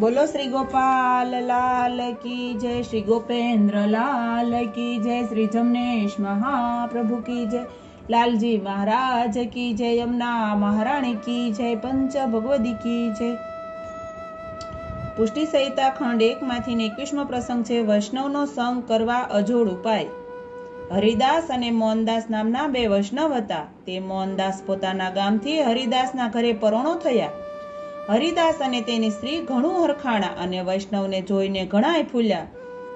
બોલો શ્રી ગોપાલ લાલ કી જય, શ્રી ગોપેન્દ્ર લાલ કી જય, શ્રી જમનેશ મહાપ્રભુ કી જય, લાલજી મહારાજ કી જય, યમુના મહારાણી કી જય, પંચ ભગવદી કી જય. પુષ્ટિ સહિતા ખંડ એકમાંથી એકવીસમો પ્રસંગ છે, વૈષ્ણવનો સંગ કરવા અજોડ ઉપાય. હરિદાસ અને મોહનદાસ નામના બે વૈષ્ણવ હતા. તે મોહનદાસ પોતાના ગામથી હરિદાસના ઘરે પરોણો થયા. હરિદાસ અને તેની સ્ત્રી ઘણું હરખાણા અને વૈષ્ણવને જોઈને ઘણાય ફૂલ્યા.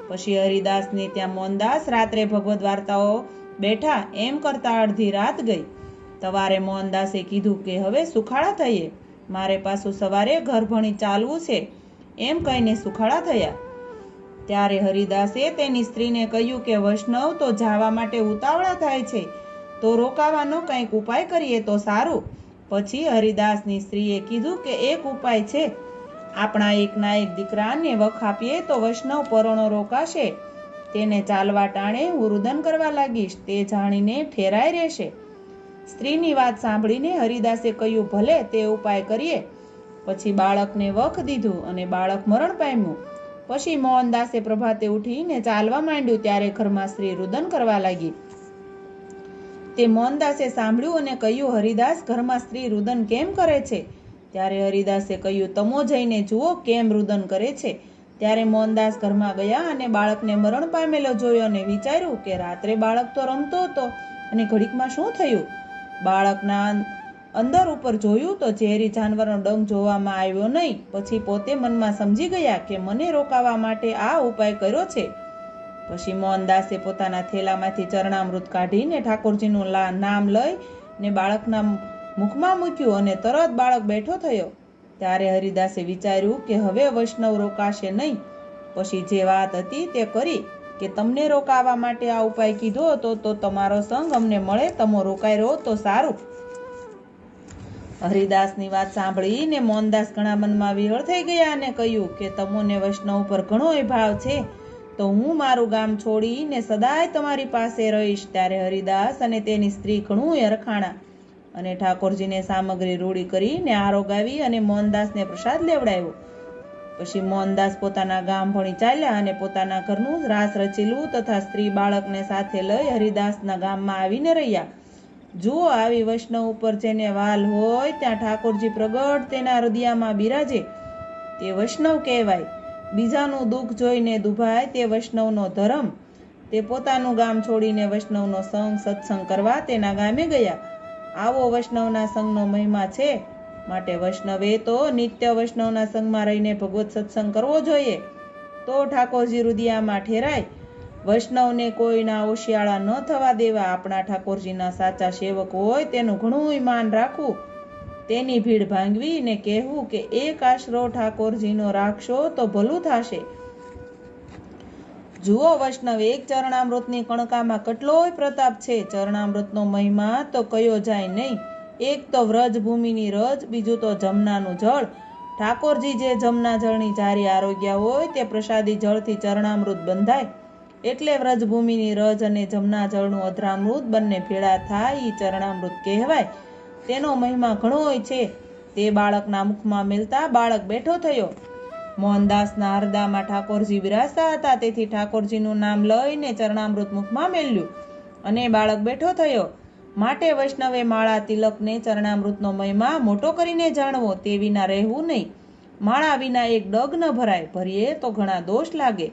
પછી હરિદાસને ત્યાં મોહનદાસ રાત્રે ભગવદ વાર્તાઓ બેઠા એમ કરતા અડધી રાત ગઈ. સવારે મોહનદાસે કીધું કે, હવે સુખાળા થઈએ. મારે પાછું સવારે ઘર ભણી ચાલવું છે. એમ કહીને સુખાળા થયા. ત્યારે હરિદાસે તેની સ્ત્રીને કહ્યું કે, વૈષ્ણવ તો જવા માટે ઉતાવળા થાય છે. તો રોકાવાનો કંઈક ઉપાય કરીએ તો સારું. પછી હરિદાસની સ્ત્રીએ કીધું કે એક ઉપાય છે. આપણા એકના એક દીકરાને વખ આપીએ તો વૈષ્ણવ પરોણો રોકાશે. તેને ચાલવા ટાણે હું રુદન કરવા લાગીશ, તે જાણીને ઠેરાઈ રહેશે. સ્ત્રીની વાત સાંભળીને હરિદાસે કહ્યું, ભલે, તે ઉપાય કરીએ. પછી બાળકને વખ દીધું અને બાળક મરણ પામ્યું. પછી મોહનદાસે પ્રભાતે ઉઠીને ચાલવા માંડ્યું, ત્યારે ઘરમાં સ્ત્રી રુદન કરવા લાગી. તે મોહનદાસે સાંભળ્યું અને કહ્યું, હરિદાસ, ઘરમાં સ્ત્રી રુદન કેમ કરે છે? ત્યારે હરિદાસે કહ્યું, તમો જઈને જુઓ કેમ રુદન કરે છે. ત્યારે મોહનદાસ ઘરમાં ગયા અને બાળકને મરણ પામેલો જોયો અને વિચાર્યું કે રાત્રે બાળક તો રમતો હતો. અને ઘડીકમાં શું થયું? બાળકના અંદર ઉપર જોયું તો ઝેરી જાનવરનો ડંગ જોવામાં આવ્યો નહીં. પછી પોતે મનમાં સમજી ગયા કે મને રોકાવા માટે આ ઉપાય કર્યો છે. પછી મોહનદાસે પોતાના થેલામાંથી ચરણામૃત કાઢીને ઠાકોરજીનું નામ લઈ ને બાળકના મુખમાં મૂક્યું અને તરત બાળક બેઠો થયો. ત્યારે હરિદાસે વિચાર્યું કે હવે વૈષ્ણવ રોકાશે નહીં. પછી જે વાત હતી તે કરી કે તમને રોકાવા માટે આ ઉપાય કીધો હતો તો તમારો સંગ અમને મળે, તમો રોકાઈ રહો તો સારું. હરિદાસની વાત સાંભળીને મોહનદાસ ઘણા મનમાં વિહળ થઈ ગયા અને કહ્યું કે તમોને વૈષ્ણવ પર ઘણો ભાવ છે. તો હું મારું ગામ છોડીને સદાય તમારી પાસે રહીશ ત્યારે હરિદાસ અને તેની સ્ત્રી ઘણું હરખાણા. અને ઠાકોરજીને સામગ્રી રૂડી કરીને આરોગાવી અને મોહનદાસને પ્રસાદ લેવડાવ્યો. પછી મોહનદાસ પોતાના ગામ ભણી ચાલ્યા અને પોતાના ઘરનું રાસ રચેલું તથા સ્ત્રી બાળકને સાથે લઈ હરિદાસના ગામમાં આવીને રહ્યા. જુઓ, આવી વૈષ્ણવ ઉપર જેને વાલ હોય, ત્યાં ઠાકોરજી પ્રગટ તેના હૃદયમાં બિરાજે. તે વૈષ્ણવ કહેવાય. બીજાનું દુઃખ જોઈને દુભાય તે વૈષ્ણવનો ધર્મ. તે પોતાનું ગામ છોડીને વૈષ્ણવનો સંગ સત્સંગ કરવા તેના ગામે ગયા. આવો વૈષ્ણવના સંગનો મહિમા છે. માટે વૈષ્ણવે તો નિત્ય વૈષ્ણવના સંગમાં રહીને ભગવત સત્સંગ કરવો જોઈએ. તો ઠાકોરજી રુદિયામાં ઠેરાય. વૈષ્ણવને કોઈના ઓશિયાળા ન થવા દેવા આપણા ઠાકોરજીના સાચા સેવક હોય તેનું ઘણું માન રાખવું. તેની ભીડ ભાંગવી ને કહેવું કે એક આશરો ઠાકોરજીનો રાખશો તો ભલું થશે. જુઓ વૈષ્ણવ, એક ચરણામૃતની કણકામાં કેટલોય પ્રતાપ છે. ચરણામૃતનો મહિમા તો કયો જાય નહીં. એક તો વ્રજ ભૂમિની રજ, બીજું તો જમનાનું જળ. ઠાકોરજી જે જમના જળની જારી આરોગ્ય હોય તે પ્રસાદી જળથી ચરણામૃત બંધાય. એટલે વ્રજભૂમિની રજ અને જમના જળનું અધરામૃત બંને ભેળા થાય એ ચરણામૃત કહેવાય. તેનો મહિમા ઘણોય છે. તે બાળકના મુખમાં મિલતા બાળક બેઠો થયો. મોહનદાસના હરદામાં ઠાકોરજી બિરાજતા હતા. તેથી ઠાકોરજીનું નામ લઈને ચરણામૃત મુખમાં મેલ્યું અને બાળક બેઠો થયો. માટે વૈષ્ણવે માળા તિલકને ચરણામૃતનો મહિમા મોટો કરીને જાણવો તે વિના રહેવું નહીં. માળા વિના એક ડગ ન ભરાય. ભરીએ તો ઘણા દોષ લાગે.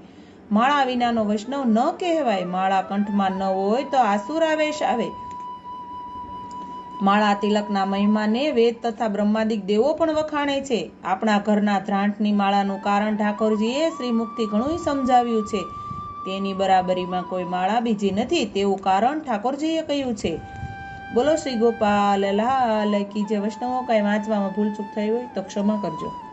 માળા વિનાનો વૈષ્ણવ ન કહેવાય. માળા કંઠમાં ન હોય તો આસુરાવેશ આવે. માળા તિલકના મહિમાને વેદ તથા બ્રહ્માદિક દેવો પણ વખાણે છે. આપણા ઘરના ધ્રાંટની માળાનું કારણ ઠાકોરજીએ શ્રીમુખથી ઘણું સમજાવ્યું છે. તેની બરાબરીમાં કોઈ માળા બીજી નથી તેવું કારણ ઠાકોરજીએ કહ્યું છે. બોલો શ્રી ગોપાલ, લાલ કી જે વૈષ્ણવો, કઈ વાંચવામાં ભૂલચૂક થઈ હોય તો ક્ષમા કરજો.